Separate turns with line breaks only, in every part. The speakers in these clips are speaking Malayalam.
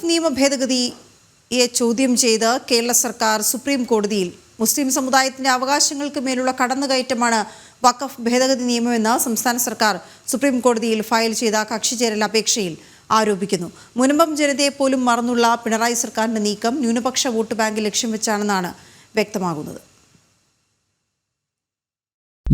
വഖഫ് നിയമ ഭേദഗതിയെ ചോദ്യം ചെയ്ത് കേരള സർക്കാർ സുപ്രീം കോടതിയിൽ മുസ്ലിം സമുദായത്തിന്റെ അവകാശങ്ങൾക്ക് മേലുള്ള കടന്നുകയറ്റമാണ് വഖഫ് ഭേദഗതി നിയമമെന്ന് സംസ്ഥാന സർക്കാർ സുപ്രീം കോടതിയിൽ ഫയൽ ചെയ്ത കക്ഷിചേരൽ അപേക്ഷയിൽ ആരോപിക്കുന്നു. മുനമ്പം ജനതയെ പോലും മറന്നുള്ള പിണറായി സർക്കാരിന്റെ നീക്കം ന്യൂനപക്ഷ വോട്ട് ബാങ്ക് ലക്ഷ്യം വെച്ചാണെന്നാണ് വ്യക്തമാകുന്നത്.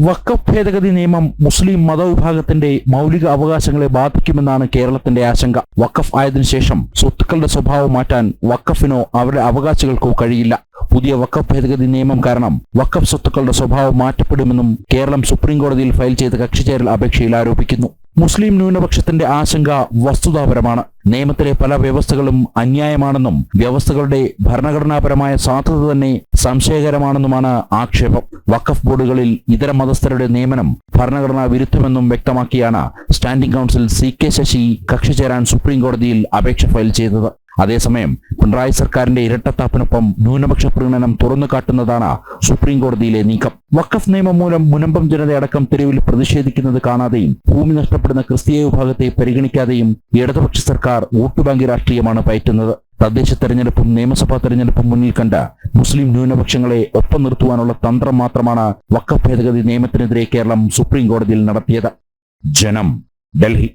വഖഫ് ഭേദഗതി നിയമം മുസ്ലിം മതവിഭാഗത്തിന്റെ മൗലിക അവകാശങ്ങളെ ബാധിക്കുമെന്നാണ് കേരളത്തിന്റെ ആശങ്ക. വക്കഫ് ആയതിനു ശേഷം സ്വത്തുക്കളുടെ സ്വഭാവം മാറ്റാൻ വക്കഫിനോ അവരുടെ അവകാശികൾക്കോ കഴിയില്ല. പുതിയ വക്കഫ് ഭേദഗതി നിയമം കാരണം വക്കഫ് സ്വത്തുക്കളുടെ സ്വഭാവം മാറ്റപ്പെടുമെന്നും കേരളം സുപ്രീം കോടതിയിൽ ഫയൽ ചെയ്ത കക്ഷിചേരൽ അപേക്ഷയിൽ ആരോപിക്കുന്നു. മുസ്ലിം ന്യൂനപക്ഷത്തിന്റെ ആശങ്ക വസ്തുതാപരമാണ്. നിയമത്തിലെ പല വ്യവസ്ഥകളും അന്യായമാണെന്നും വ്യവസ്ഥകളുടെ ഭരണഘടനാപരമായ സാധ്യത തന്നെ സംശയകരമാണെന്നുമാണ് ആക്ഷേപം. വഖഫ് ബോർഡുകളിൽ ഇതര മതസ്ഥരുടെ നിയമനം ഭരണഘടനാ വിരുദ്ധമെന്നും വ്യക്തമാക്കിയാണ് standing counsel C K Sasi കക്ഷി ചേരാൻ സുപ്രീം കോടതിയിൽ അപേക്ഷ ഫയൽ ചെയ്തത്. അതേസമയം പിണറായി സർക്കാരിന്റെ ഇരട്ടത്താപ്പിനൊപ്പം ന്യൂനപക്ഷ പ്രീണനം തുറന്നു കാട്ടുന്നതാണ് സുപ്രീം കോടതിയിലെ നീക്കം. വഖഫ് നിയമം മൂലം മുനമ്പം ജനതയടക്കം തെരുവിൽ പ്രതിഷേധിക്കുന്നത് കാണാതെയും ഭൂമി നഷ്ടപ്പെടുന്ന ക്രിസ്തീയ വിഭാഗത്തെ പരിഗണിക്കാതെയും ഇടതുപക്ഷ സർക്കാർ വോട്ട് ബാങ്ക് രാഷ്ട്രീയമാണ് പയറ്റുന്നത്. തദ്ദേശ തെരഞ്ഞെടുപ്പും നിയമസഭാ തെരഞ്ഞെടുപ്പും മുന്നിൽ കണ്ട മുസ്ലിം ന്യൂനപക്ഷങ്ങളെ ഒപ്പം നിർത്തുവാനുള്ള തന്ത്രം മാത്രമാണ് വഖഫ് ഭേദഗതി നിയമത്തിനെതിരെ കേരളം സുപ്രീം കോടതിയിൽ നടത്തിയത്. ജനം ഡൽഹി.